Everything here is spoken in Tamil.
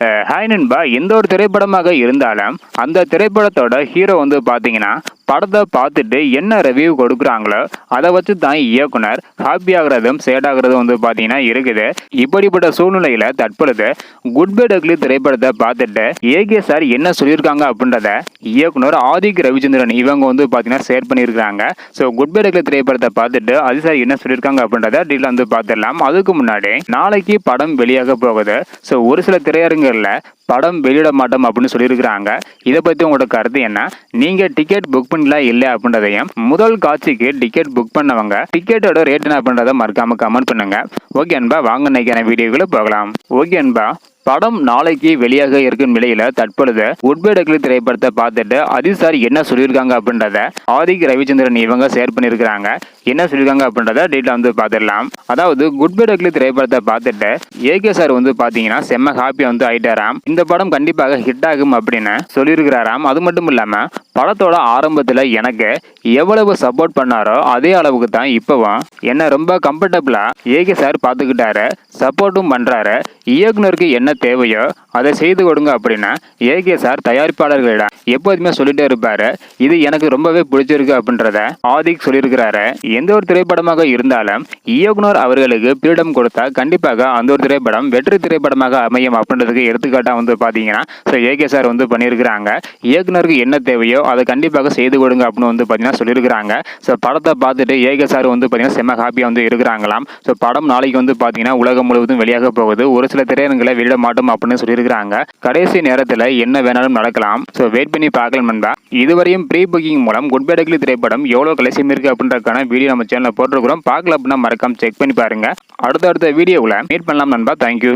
ஹாய் நண்பா. எந்த ஒரு திரைப்படமாக இருந்தாலும் அந்த திரைப்படத்தோட ஹீரோ வந்து பார்த்தீங்கன்னா படத்தை பார்த்துட்டு என்ன ரிவ்யூ கொடுக்குறாங்களோ அதை வச்சு தான் இயக்குனர் ஹாப்பி ஆகுறதும் சேட் ஆகிறதும் வந்து பார்த்தீங்கன்னா இருக்குது. இப்படிப்பட்ட சூழ்நிலையில் தற்பொழுது குட் பை டக்லி திரைப்படத்தை பார்த்துட்டு ஏகே சார் என்ன சொல்லியிருக்காங்க அப்படின்றத இயக்குனர் ஆதிக் ரவிச்சந்திரன் இவங்க வந்து பார்த்தீங்கன்னா ஷேர் பண்ணியிருக்காங்க ஸோ குட் பை டக்லி திரைப்படத்தை பார்த்துட்டு அது சார் என்ன சொல்லியிருக்காங்க அப்படின்றத டீட்டில் வந்து பார்த்துடலாம். அதுக்கு முன்னாடி நாளைக்கு படம் வெளியாக போகுது. ஸோ ஒரு சில திரையரங்குகளில் படம் வெளியிட மாட்டோம் அப்படின்னு சொல்லியிருக்கிறாங்க. இதை பற்றி உங்களோட கருத்து என்ன? நீங்கள் டிக்கெட் புக் பண்ணல இல்லை அப்படின்றதையும் முதல் காட்சிக்கு டிக்கெட் புக் பண்ணவங்க டிக்கெட்டோட ரேட் என்ன அப்படின்றத மறக்காம கமெண்ட் பண்ணுங்க. ஓகே அன்பா வாங்க நினைக்கிற வீடியோக்குள்ள போகலாம். ஓகே அன்பா படம் நாளைக்கு வெளியாக இருக்கும் நிலையில தற்பொழுது உட்பே திரைப்படத்தை பார்த்துட்டு அதில் சார் என்ன சொல்லியிருக்காங்க அப்படின்றத ஆதிக் ரவிச்சந்திரன் இவங்க ஷேர் பண்ணியிருக்கிறாங்க. என்ன சொல்லியிருக்காங்க அப்படின்றத டீட்டெயில் வந்து பார்த்துடலாம். அதாவது குட் திரைப்படத்தை பார்த்துட்டு ஏகே சார் வந்து பார்த்தீங்கன்னா செம்ம ஹாப்பியாக வந்து ஆயிட்டாராம். இந்த படம் கண்டிப்பாக ஹிட் ஆகும் அப்படின்னு சொல்லியிருக்கிறாராம். அது மட்டும் இல்லாமல் படத்தோட ஆரம்பத்தில் எனக்கு எவ்வளவு சப்போர்ட் பண்ணாரோ அதே அளவுக்கு தான் இப்போவும் என்னை ரொம்ப கம்ஃபர்டபுளாக ஏகே சார் பார்த்துக்கிட்டாரு சப்போர்ட்டும் பண்ணுறாரு இயக்குனருக்கு என்ன தேவையோ அதை செய்து கொடுங்க அப்படின்னா ஏகே சார் தயாரிப்பாளர்களிடம் எப்போதுமே சொல்லிட்டே இருப்பாரு இது எனக்கு ரொம்பவே பிடிச்சிருக்கு அப்படின்றத ஆதிக் சொல்லியிருக்கிறாரு. எந்த ஒரு திரைப்படமாக இருந்தாலும் இயக்குனர் அவர்களுக்கு பீடம் கொடுத்தா கண்டிப்பாக அந்த ஒரு திரைப்படம் வெற்றி திரைப்படமாக அமையும் அப்படின்றதுக்கு எடுத்துக்காட்டாக வந்து பார்த்தீங்கன்னா ஸோ ஏகே சார் வந்து பண்ணியிருக்கிறாங்க. இயக்குனருக்கு என்ன தேவையோ அதை கண்டிப்பாக செய்து கொடுங்க அப்படின்னு வந்து பார்த்தீங்கன்னா சொல்லியிருக்கிறாங்க. ஸோ படத்தை பார்த்துட்டு ஏகே சார் வந்து பார்த்தீங்கன்னா செம்ம ஹாப்பியாக வந்து இருக்கிறாங்களாம். ஸோ படம் நாளைக்கு வந்து பார்த்தீங்கன்னா உலகம் முழுவதும் வெளியாக போகுது. ஒரு சில திரையரங்களை வெளியிட மாட்டோம் அப்படின்னு சொல்லியிருக்கிறாங்க. கடைசி நேரத்தில் என்ன வேணாலும் நடக்கலாம். ஸோ வெயிட் பண்ணி பார்க்கலாம் நண்பா. இதுவரையும் ப்ரீ புக்கிங் மூலம் குட் பை டக்லி திரைப்படம் எவ்வளோ கலெக்ஷன் இருக்கு அப்படின்றக்கான வீடியோ நம்ம சேனலில் போட்டிருக்கிறோம். பார்க்கல அப்படின்னா மறக்காம செக் பண்ணி பாருங்க. அடுத்த வீடியோவில் மீட் பண்ணலாம் நண்பா. தேங்க்யூ